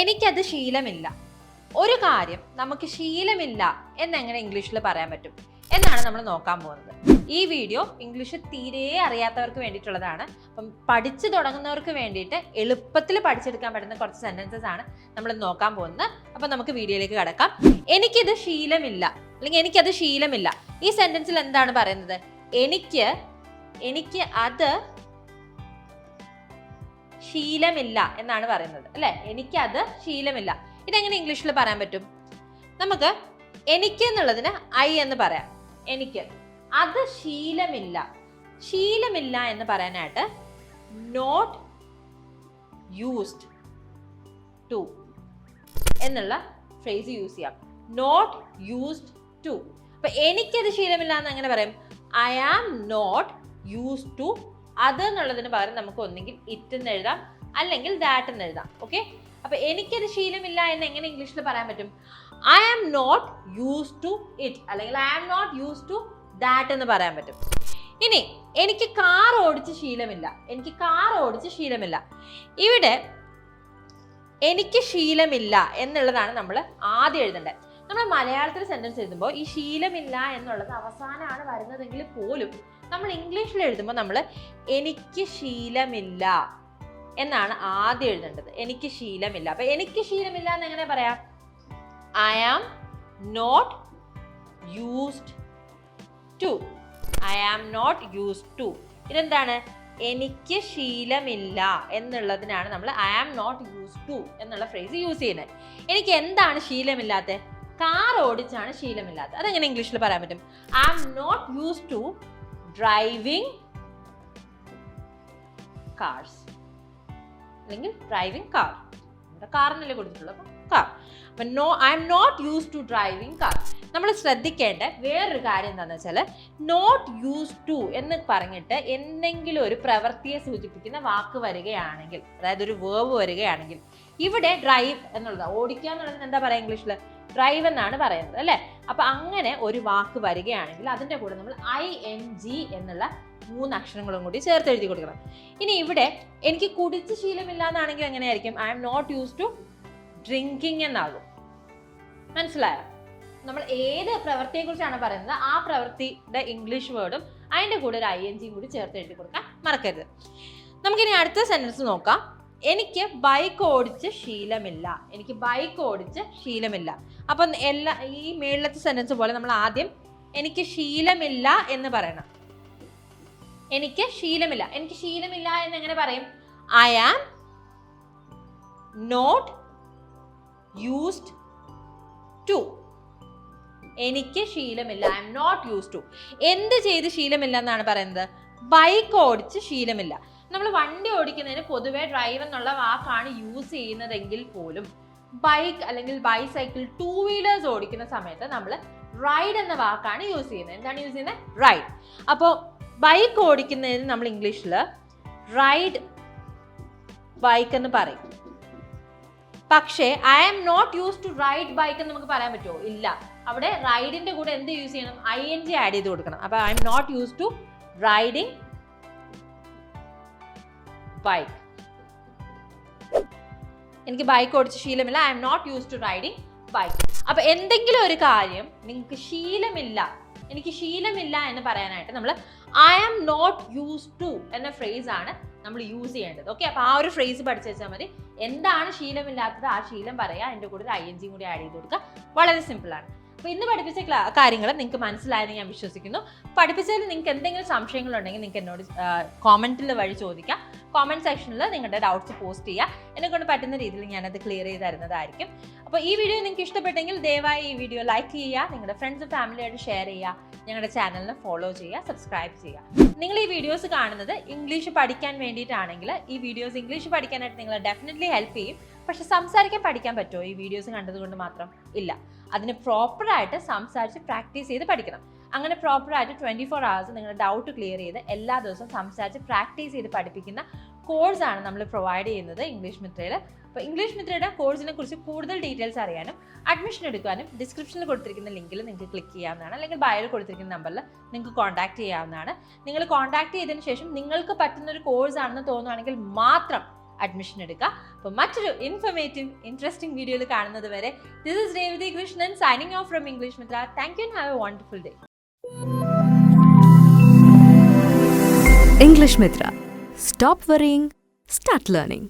എനിക്കത് ശീലമില്ല. ഒരു കാര്യം നമുക്ക് ശീലമില്ല എന്നെങ്ങനെ ഇംഗ്ലീഷിൽ പറയാൻ പറ്റും? എന്നാണ് നമ്മൾ നോക്കാൻ പോകുന്നത്. ഈ വീഡിയോ ഇംഗ്ലീഷ് തീരെ അറിയാത്തവർക്ക് വേണ്ടിയിട്ടുള്ളതാണ്. അപ്പം പഠിച്ചു തുടങ്ങുന്നവർക്ക് വേണ്ടിയിട്ട് എളുപ്പത്തിൽ പഠിച്ചെടുക്കാൻ പറ്റുന്ന കുറച്ച് സെന്റൻസസ് ആണ് നമ്മൾ നോക്കാൻ പോകുന്നത്. അപ്പം നമുക്ക് വീഡിയോയിലേക്ക് കടക്കാം. എനിക്കിത് ശീലമില്ല. അല്ലെങ്കിൽ എനിക്കത് ശീലമില്ല. ഈ സെന്റൻസിൽ എന്താണ് പറയുന്നത്? എനിക്ക് എനിക്ക് അത് ശീലമില്ല എന്നാണ് പറയുന്നത് അല്ലെ? എനിക്കത് ശീലമില്ല. ഇതെങ്ങനെ ഇംഗ്ലീഷിൽ പറയാൻ പറ്റും? നമുക്ക് എനിക്ക് എന്നുള്ളതിന് ഐ എന്ന് പറയാം. എനിക്ക്. അത് ശീലമില്ല. ശീലമില്ല എന്ന് പറയാനായിട്ട് നോട്ട് യൂസ്ഡ് ടു എന്നുള്ള ഫ്രേസ് യൂസ് ചെയ്യാം. നോട്ട് യൂസ്ഡ് ടു അപ്പൊ എനിക്കത് ശീലമില്ല എന്ന് എങ്ങനെ പറയും? I am not use to അത് എന്നുള്ളതിന് പകരം നമുക്ക് ഒന്നെങ്കിൽ ഇറ്റ് എന്ന് എഴുതാം അല്ലെങ്കിൽ ദാറ്റ് എന്ന് എഴുതാം. ഓക്കെ അപ്പൊ എനിക്കത് ശീലമില്ല എന്ന് എങ്ങനെ ഇംഗ്ലീഷിൽ പറയാൻ പറ്റും? I am not use to it അല്ലെങ്കിൽ I am not use to that എന്ന് പറയാൻ പറ്റും. ഇനി എനിക്ക് കാർ ഓടിച്ച് ശീലമില്ല. എനിക്ക് കാർ ഓടിച്ച് ശീലമില്ല. ഇവിടെ എനിക്ക് ശീലമില്ല എന്നുള്ളതാണ് നമ്മൾ ആദ്യം എഴുതേണ്ടത് നമ്മൾ മലയാളത്തിൽ സെന്റൻസ് എഴുതുമ്പോൾ ഈ ശീലമില്ല എന്നുള്ളത് അവസാനമാണ് വരുന്നതെങ്കിൽ പോലും നമ്മൾ ഇംഗ്ലീഷിൽ എഴുതുമ്പോൾ നമ്മൾ എനിക്ക് ശീലമില്ല എന്നാണ് ആദ്യം എഴുതേണ്ടത്. എനിക്ക് ശീലമില്ല. അപ്പൊ എനിക്ക് ശീലമില്ല എന്ന് എങ്ങനെ പറയാം? I am not used to I am not used to ഇതെന്താണ്? എനിക്ക് ശീലമില്ല എന്നുള്ളതിനാണ് നമ്മൾ I am not use to എന്നുള്ള ഫ്രേസ് യൂസ് ചെയ്യുന്നത്. എനിക്ക് എന്താണ് ശീലമില്ലാത്തത്? കാർ ഓടിച്ചാണ് ശീലമില്ലാത്തത്. അതെങ്ങനെ ഇംഗ്ലീഷിൽ പറയാൻ പറ്റും? I am not use to driving cars അല്ലെങ്കിൽ ഡ്രൈവിംഗ് കാർ നമ്മുടെ കാറിനല്ലേ കൊടുത്തിട്ടുള്ളൂ അപ്പം കാർ അപ്പം no I'm not use to driving car നമ്മൾ ശ്രദ്ധിക്കേണ്ട വേറൊരു കാര്യം എന്താണെന്ന് വെച്ചാൽ നോട്ട് യൂസ് ടു എന്ന് പറഞ്ഞിട്ട് എന്തെങ്കിലും ഒരു പ്രവൃത്തിയെ സൂചിപ്പിക്കുന്ന വാക്ക് വരികയാണെങ്കിൽ അതായത് ഒരു വേവ് വരികയാണെങ്കിൽ ഇവിടെ ഡ്രൈവ് എന്നുള്ളത് ഓടിക്കുക എന്നുള്ളത് എന്താ പറയുക ഇംഗ്ലീഷിൽ ഡ്രൈവ് എന്നാണ് പറയുന്നത് അല്ലേ? അപ്പൊ അങ്ങനെ ഒരു വാക്ക് വരികയാണെങ്കിൽ അതിന്റെ കൂടെ നമ്മൾ ഐ എൻ ജി എന്നുള്ള മൂന്ന് അക്ഷരങ്ങളും കൂടി ചേർത്ത് എഴുതി കൊടുക്കണം. ഇനി ഇവിടെ എനിക്ക് കുടിച്ച് ശീലമില്ല എന്നാണെങ്കിൽ എങ്ങനെയായിരിക്കും? I'm not use to drinking എന്നാകും. മനസ്സിലായോ? നമ്മൾ ഏത് പ്രവൃത്തിയെ കുറിച്ചാണ് പറയുന്നത് ആ പ്രവൃത്തിയുടെ ഇംഗ്ലീഷ് വേർഡും അതിന്റെ കൂടെ ഒരു ഐ എൻ ജിയും കൂടി ചേർത്ത് എഴുതി കൊടുക്കാൻ മറക്കരുത്. നമുക്കിനി അടുത്ത സെന്റൻസ് നോക്കാം. എനിക്ക് ബൈക്ക് ഓടിച്ച് ശീലമില്ല. എനിക്ക് ബൈക്ക് ഓടിച്ച് ശീലമില്ല. അപ്പം എല്ലാ ഈ മേളിലത്തെ സെന്റൻസ് പോലെ നമ്മൾ ആദ്യം എനിക്ക് ശീലമില്ല എന്ന് പറയണം. എനിക്ക് ശീലമില്ല. എനിക്ക് ശീലമില്ല എന്ന് എങ്ങനെ പറയും? I am not used to എനിക്ക് ശീലമില്ല. I'm not use to എന്ത് ചെയ്ത് ശീലമില്ല എന്നാണ് പറയുന്നത്? ബൈക്ക് ഓടിച്ച് ശീലമില്ല. നമ്മൾ വണ്ടി ഓടിക്കുന്നതിന് പൊതുവേ ഡ്രൈവ് എന്നുള്ള വാക്കാണ് യൂസ് ചെയ്യുന്നതെങ്കിൽ പോലും ബൈക്ക് അല്ലെങ്കിൽ ബൈസൈക്കിൾ ടൂ വീലേഴ്സ് ഓടിക്കുന്ന സമയത്ത് നമ്മൾ റൈഡ് എന്ന വാക്കാണ് യൂസ് ചെയ്യുന്നത്. എന്താണ് യൂസ് ചെയ്യുന്നത്? റൈഡ് അപ്പോൾ ബൈക്ക് ഓടിക്കുന്നതിന് നമ്മൾ ഇംഗ്ലീഷിൽ റൈഡ് ബൈക്ക് എന്ന് പറയും. പക്ഷേ I am not use to ride bike എന്ന് നമുക്ക് പറയാൻ പറ്റുമോ? ഇല്ല. അവിടെ റൈഡിന്റെ കൂടെ എന്ത് യൂസ് ചെയ്യണം? ഐ എൻ ജി ആഡ് ചെയ്ത് കൊടുക്കണം. അപ്പൊ I'm not use to riding bike എനിക്ക് ബൈക്ക് ഓടിച്ച് ശീലമില്ല. I'm not use to riding bike അപ്പൊ എന്തെങ്കിലും ഒരു കാര്യം നിങ്ങൾക്ക് ശീലമില്ല. എനിക്ക് ശീലമില്ല എന്ന് പറയാനായിട്ട് നമ്മൾ I am not use to എന്ന ഫ്രേസ് ആണ് നമ്മൾ യൂസ് ചെയ്യേണ്ടത്. ഓക്കെ അപ്പൊ ആ ഒരു ഫ്രേസ് പഠിച്ചു വെച്ചാൽ മതി. എന്താണ് ശീലമില്ലാത്തത്? ആ ശീലം പറയാ. അതിന്റെ കൂടെ ഒരു ഐ എൻ ജിയും കൂടി ആഡ് ചെയ്ത് കൊടുക്കുക. വളരെ സിമ്പിൾ ആണ്. അപ്പോൾ ഇന്ന് പഠിപ്പിച്ച കാര്യങ്ങൾ നിങ്ങൾക്ക് മനസ്സിലായെന്ന് ഞാൻ വിശ്വസിക്കുന്നു. പഠിപ്പിച്ചതിൽ നിങ്ങൾക്ക് എന്തെങ്കിലും സംശയങ്ങളുണ്ടെങ്കിൽ നിങ്ങൾക്ക് എന്നോട് കോമന്റിൽ വഴി ചോദിക്കാം. കോമന്റ് സെക്ഷനിൽ നിങ്ങളുടെ ഡൗട്ട്സ് പോസ്റ്റ് ചെയ്യുക എന്നെ കൊണ്ട് പറ്റുന്ന രീതിയിൽ ഞാനത് ക്ലിയർ ചെയ്ത് തരുന്നതായിരിക്കും. അപ്പോൾ ഈ വീഡിയോ നിങ്ങൾക്ക് ഇഷ്ടപ്പെട്ടെങ്കിൽ ദയവായി ഈ വീഡിയോ ലൈക്ക് ചെയ്യുക. നിങ്ങളുടെ ഫ്രണ്ട്സ് ഫാമിലിയായിട്ട് ഷെയർ ചെയ്യുക. ഞങ്ങളുടെ ചാനലിനെ ഫോളോ ചെയ്യുക സബ്സ്ക്രൈബ് ചെയ്യുക. നിങ്ങൾ ഈ വീഡിയോസ് കാണുന്നത് ഇംഗ്ലീഷ് പഠിക്കാൻ വേണ്ടിയിട്ടാണെങ്കിൽ ഈ വീഡിയോസ് ഇംഗ്ലീഷ് പഠിക്കാനായിട്ട് നിങ്ങളെ ഡെഫിനറ്റ്ലി ഹെൽപ്പ് ചെയ്യും. പക്ഷെ സംസാരിക്കാൻ പഠിക്കാൻ പറ്റുമോ? ഈ വീഡിയോസ് കണ്ടതുകൊണ്ട് മാത്രം ഇല്ല. അതിന് പ്രോപ്പറായിട്ട് സംസാരിച്ച് പ്രാക്ടീസ് ചെയ്ത് പഠിക്കണം. അങ്ങനെ പ്രോപ്പറായിട്ട് ട്വന്റി ഫോർ അവേഴ്സ് നിങ്ങളുടെ ഡൗട്ട് ക്ലിയർ ചെയ്ത് എല്ലാ ദിവസവും സംസാരിച്ച് പ്രാക്ടീസ് ചെയ്ത് പഠിപ്പിക്കുന്ന കോഴ്സാണ് നമ്മൾ പ്രൊവൈഡ് ചെയ്യുന്നത് ഇംഗ്ലീഷ് മിത്രയിൽ അപ്പോൾ ഇംഗ്ലീഷ് മിത്രയുടെ കോഴ്സിനെ കുറിച്ച് കൂടുതൽ ഡീറ്റെയിൽസ് അറിയാനും അഡ്മിഷൻ എടുക്കാനും ഡിസ്ക്രിപ്ഷനിൽ കൊടുത്തിരിക്കുന്ന ലിങ്കിൽ നിങ്ങൾക്ക് ക്ലിക്ക് ചെയ്യാവുന്നതാണ്. അല്ലെങ്കിൽ ബയോയിൽ കൊടുത്തിരിക്കുന്ന നമ്പറിൽ നിങ്ങൾക്ക് കോൺടാക്ട് ചെയ്യാവുന്നതാണ്. നിങ്ങൾ കോൺടാക്ട് ചെയ്തതിന് ശേഷം നിങ്ങൾക്ക് പറ്റുന്ന ഒരു കോഴ്സ് ആണെന്ന് തോന്നുവാണെങ്കിൽ മാത്രം അഡ്മിഷൻ എടുക്കുക അപ്പോൾ മറ്റൊരു ഇൻഫർമേറ്റീവ് ഇൻട്രസ്റ്റിംഗ് വീഡിയോയിൽ കാണുന്നത് വരെ this is Revathi Krishnan signing off from English Mitra thank you have a wonderful day English Mitra. Stop worrying, start learning.